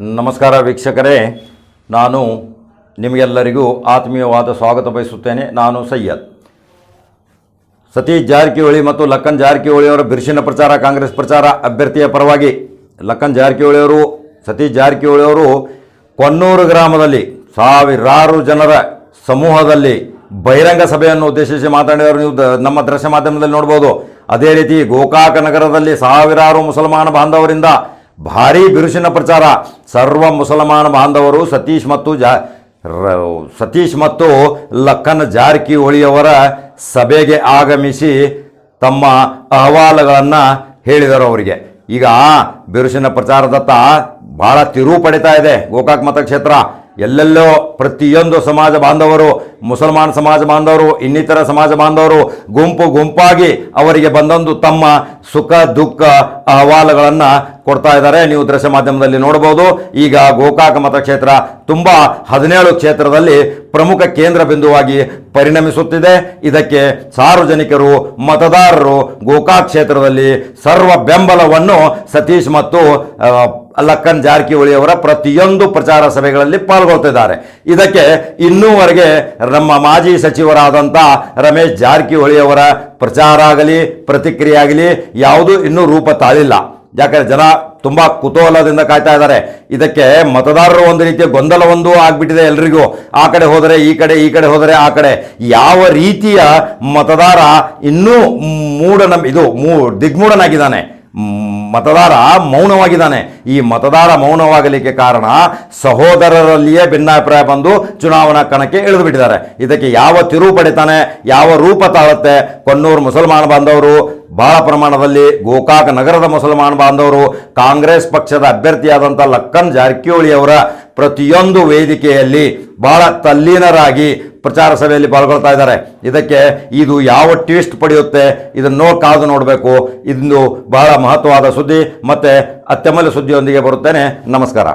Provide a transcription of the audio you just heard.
ನಮಸ್ಕಾರ ವೀಕ್ಷಕರೇ. ನಾನು ನಿಮಗೆಲ್ಲರಿಗೂ ಆತ್ಮೀಯವಾದ ಸ್ವಾಗತ ಬಯಸುತ್ತೇನೆ. ನಾನು ಸಯ್ಯದ್ ಸತೀಶ್ ಜಾರಕಿಹೊಳಿ ಮತ್ತು ಲಕ್ಕನ್ ಜಾರಕಿಹೊಳಿಯವರ ಬಿರುಸಿನ ಪ್ರಚಾರ, ಕಾಂಗ್ರೆಸ್ ಪ್ರಚಾರ ಅಭ್ಯರ್ಥಿಯ ಪರವಾಗಿ ಲಕ್ಕನ್ ಜಾರಕಿಹೊಳಿಯವರು, ಸತೀಶ್ ಜಾರಕಿಹೊಳಿಯವರು ಕೊನ್ನೂರು ಗ್ರಾಮದಲ್ಲಿ ಸಾವಿರಾರು ಜನರ ಸಮೂಹದಲ್ಲಿ ಬಹಿರಂಗ ಸಭೆಯನ್ನು ಉದ್ದೇಶಿಸಿ ಮಾತನಾಡಿದವರು. ನೀವು ನಮ್ಮ ದೃಶ್ಯ ಮಾಧ್ಯಮದಲ್ಲಿ ನೋಡ್ಬೋದು. ಅದೇ ರೀತಿ ಗೋಕಾಕ ನಗರದಲ್ಲಿ ಸಾವಿರಾರು ಮುಸಲ್ಮಾನ ಬಾಂಧವರಿಂದ ಭಾರೀ ಬಿರುಸಿನ ಪ್ರಚಾರ. ಸರ್ವ ಮುಸಲ್ಮಾನ ಬಾಂಧವರು ಸತೀಶ್ ಮತ್ತು ಜಾ ಸತೀಶ್ ಮತ್ತು ಲಕ್ಕನ್ ಜಾರಕಿಹೊಳಿಯವರ ಸಭೆಗೆ ಆಗಮಿಸಿ ತಮ್ಮ ಅಹವಾಲುಗಳನ್ನು ಹೇಳಿದರು ಅವರಿಗೆ. ಈಗ ಬಿರುಸಿನ ಪ್ರಚಾರದತ್ತ ಬಹಳ ತಿರುವು ಪಡಿತಾ ಇದೆ ಗೋಕಾಕ್ ಮತಕ್ಷೇತ್ರ. ಎಲ್ಲೆಲ್ಲೋ ಪ್ರತಿಯೊಂದು ಸಮಾಜ ಬಾಂಧವರು ಮುಸಲ್ಮಾನ್ ಸಮಾಜ ಬಾಂಧವರು, ಇನ್ನಿತರ ಸಮಾಜ ಬಾಂಧವರು ಗುಂಪು ಗುಂಪಾಗಿ ಅವರಿಗೆ ಬಂದೊಂದು ತಮ್ಮ ಸುಖ, ದುಃಖ, ಅಹವಾಲುಗಳನ್ನು ಕೊಡ್ತಾ ಇದ್ದಾರೆ. ನೀವು ದೃಶ್ಯ ಮಾಧ್ಯಮದಲ್ಲಿ ನೋಡಬಹುದು. ಈಗ ಗೋಕಾಕ ಮತಕ್ಷೇತ್ರ ತುಂಬ ಹದಿನೇಳು ಕ್ಷೇತ್ರದಲ್ಲಿ ಪ್ರಮುಖ ಕೇಂದ್ರ ಬಿಂದುವಾಗಿ ಪರಿಣಮಿಸುತ್ತಿದೆ. ಇದಕ್ಕೆ ಸಾರ್ವಜನಿಕರು, ಮತದಾರರು ಗೋಕಾಕ್ ಕ್ಷೇತ್ರದಲ್ಲಿ ಸರ್ವ ಬೆಂಬಲವನ್ನು ಸತೀಶ್ ಮತ್ತು ಲಕ್ಕನ್ ಜಾರಕಿಹೊಳಿ ಅವರ ಪ್ರತಿಯೊಂದು ಪ್ರಚಾರ ಸಭೆಗಳಲ್ಲಿ ಪಾಲ್ಗೊಳ್ತಿದ್ದಾರೆ. ಇದಕ್ಕೆ ಇನ್ನೂವರೆಗೆ ನಮ್ಮ ಮಾಜಿ ಸಚಿವರಾದಂಥ ರಮೇಶ್ ಜಾರಕಿಹೊಳಿ ಅವರ ಪ್ರಚಾರ ಆಗಲಿ, ಪ್ರತಿಕ್ರಿಯೆ ಆಗಲಿ ಯಾವುದೂ ಇನ್ನೂ ರೂಪ ತಾಳಿಲ್ಲ. ಯಾಕಂದರೆ ಜನ ತುಂಬ ಕುತೂಹಲದಿಂದ ಕಾಯ್ತಾ ಇದ್ದಾರೆ. ಇದಕ್ಕೆ ಮತದಾರರು ಒಂದು ರೀತಿಯ ಗೊಂದಲವೊಂದು ಆಗ್ಬಿಟ್ಟಿದೆ ಎಲ್ರಿಗೂ. ಆ ಕಡೆ ಹೋದರೆ ಈ ಕಡೆ ಈ ಕಡೆ ಹೋದರೆ ಆ ಕಡೆ. ಯಾವ ರೀತಿಯ ಮತದಾರ ಇನ್ನೂ ಮೂಢನಂ ಇದು ಮೂ ದಿಗ್ಮೂಢನಾಗಿದ್ದಾನೆ. ಮತದಾರ ಮೌನವಾಗಿದ್ದಾನೆ. ಈ ಮತದಾರ ಮೌನವಾಗಲಿಕ್ಕೆ ಕಾರಣ ಸಹೋದರರಲ್ಲಿಯೇ ಭಿನ್ನಾಭಿಪ್ರಾಯ ಬಂದು ಚುನಾವಣಾ ಕಣಕ್ಕೆ ಇಳಿದು ಬಿಟ್ಟಿದ್ದಾರೆ ಇದಕ್ಕೆ ಯಾವ ತಿರುವು ಪಡಿತಾನೆ ಯಾವ ರೂಪ ತಾಳುತ್ತೆ? ಕೊನ್ನೂರು ಮುಸಲ್ಮಾನ ಬಾಂಧವರು, ಬಹಳ ಪ್ರಮಾಣದಲ್ಲಿ ಗೋಕಾಕ್ ನಗರದ ಮುಸಲ್ಮಾನ ಬಾಂಧವರು, ಕಾಂಗ್ರೆಸ್ ಪಕ್ಷದ ಅಭ್ಯರ್ಥಿಯಾದಂಥ ಲಕ್ಕನ್ ಜಾರಕಿಹೊಳಿ ಅವರ ಪ್ರತಿಯೊಂದು ವೇದಿಕೆಯಲ್ಲಿ ಬಹಳ ತಲ್ಲೀನರಾಗಿ ಪ್ರಚಾರ ಸಭೆಯಲ್ಲಿ ಪಾಲ್ಗೊಳ್ತಾ ಇದ್ದಾರೆ. ಇದಕ್ಕೆ ಇದು ಯಾವ ಟ್ವಿಸ್ಟ್ ಪಡೆಯುತ್ತೆ, ಇದನ್ನು ಕಾದು ನೋಡಬೇಕು. ಇದೊಂದು ಬಹಳ ಮಹತ್ವವಾದ ಸುದ್ದಿ ಮತ್ತು ಅತ್ಯಮೂಲ್ಯ ಸುದ್ದಿಯೊಂದಿಗೆ ಬರುತ್ತೇನೆ. ನಮಸ್ಕಾರ.